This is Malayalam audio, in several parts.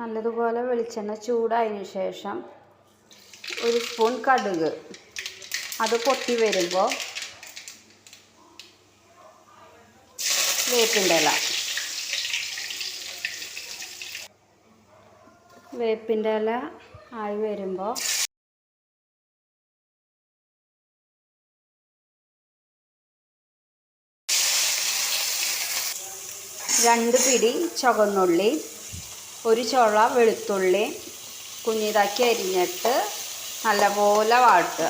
നല്ലതുപോലെ വെളിച്ചെണ്ണ ചൂടായതിനു ശേഷം ഒരു സ്പൂൺ കടുക്. അത് പൊട്ടി വരുമ്പോൾ വേപ്പിന്റെ ഇല. വേപ്പിന്റെ ഇല ആയി വരുമ്പോൾ രണ്ട് പിടി ചുവന്നുള്ളി ഒരു ചുള വെളുത്തുള്ളി കുഞ്ഞിതാക്കി അരിഞ്ഞിട്ട് നല്ലപോലെ വാട്ടുക.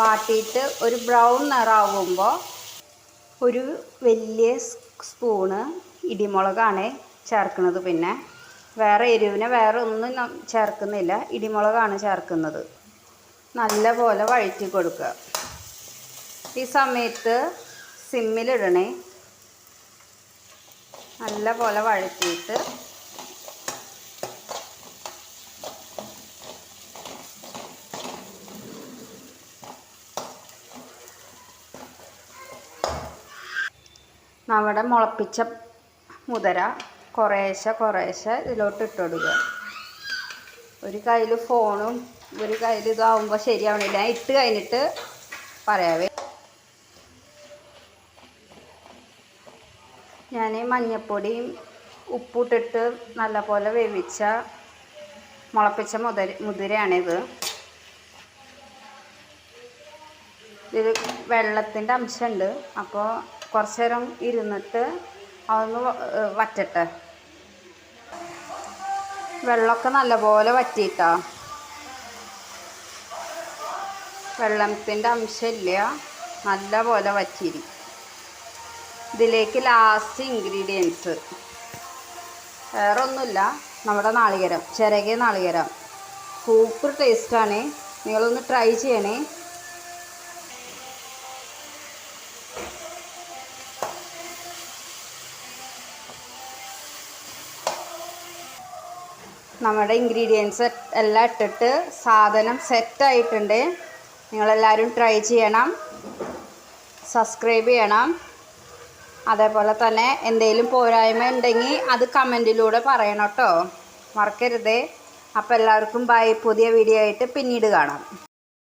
വാട്ടിയിട്ട് ഒരു ബ്രൗൺ നിറാവുമ്പോൾ ഒരു വലിയ സ്പൂണ് ഇടിമുളകാണ് ചേർക്കുന്നത് പിന്നെ. വേറെ എരിവിന് വേറെ ഒന്നും ചേർക്കുന്നില്ല. ഇടിമുളകാണ് ചേർക്കുന്നത്. നല്ലപോലെ വഴറ്റി കൊടുക്കുക. ഈ സമയത്ത് സിമ്മിലിടണേ. നല്ല പോലെ വഴറ്റിയിട്ട് നമ്മുടെ മുളപ്പിച്ച മുതര കുറേശ്ശെ കുറേശ്ശെ ഇതിലോട്ട് ഇട്ട് കൊടുക്കുക. ഒരു കയ്യിൽ ഫോണും ഒരു കയ്യിൽ ഇതാവുമ്പോൾ ശരിയാവണില്ല. ഞാൻ ഇട്ട് കഴിഞ്ഞിട്ട് പറയാവേ. ഞാൻ മഞ്ഞപ്പൊടിയും ഉപ്പിട്ടിട്ട് നല്ലപോലെ വേവിച്ച മുളപ്പിച്ച മുതര മുതിരയാണിത്. ഇതിൽ വെള്ളത്തിന്റെ അംശമുണ്ട് അപ്പോൾ കുറച്ച് നേരം ഇരുന്നിട്ട് അതൊന്ന് വറ്റട്ടെ. വെള്ളമൊക്കെ നല്ലപോലെ വറ്റിയിട്ടോ? വെള്ളത്തിന്റെ അംശമില്ല. നല്ലപോലെ വറ്റിരി ഇതിലേക്ക് ലാസ്റ്റ് ഇൻഗ്രീഡിയൻസ് വേറെ ഒന്നുമില്ല നമ്മുടെ നാളികേരം ചിരകിയ നാളികേരം. സൂപ്പർ ടേസ്റ്റാണ് നിങ്ങളൊന്ന് ട്രൈ ചെയ്യണേ. നമ്മുടെ ഇൻഗ്രീഡിയൻസ് എല്ലാം ഇട്ടിട്ട് സാധനം സെറ്റായിട്ടുണ്ട് നിങ്ങളെല്ലാവരും ട്രൈ ചെയ്യണം. സബ്സ്ക്രൈബ് ചെയ്യണം. അതേപോലെ തന്നെ എന്തെങ്കിലും പോരായ്മ ഉണ്ടെങ്കിൽ അത് കമന്റിലൂടെ പറയണം കേട്ടോ മറക്കരുതേ. അപ്പോൾ എല്ലാവർക്കും ബൈ പുതിയ വീഡിയോ ആയിട്ട് പിന്നീട് കാണാം.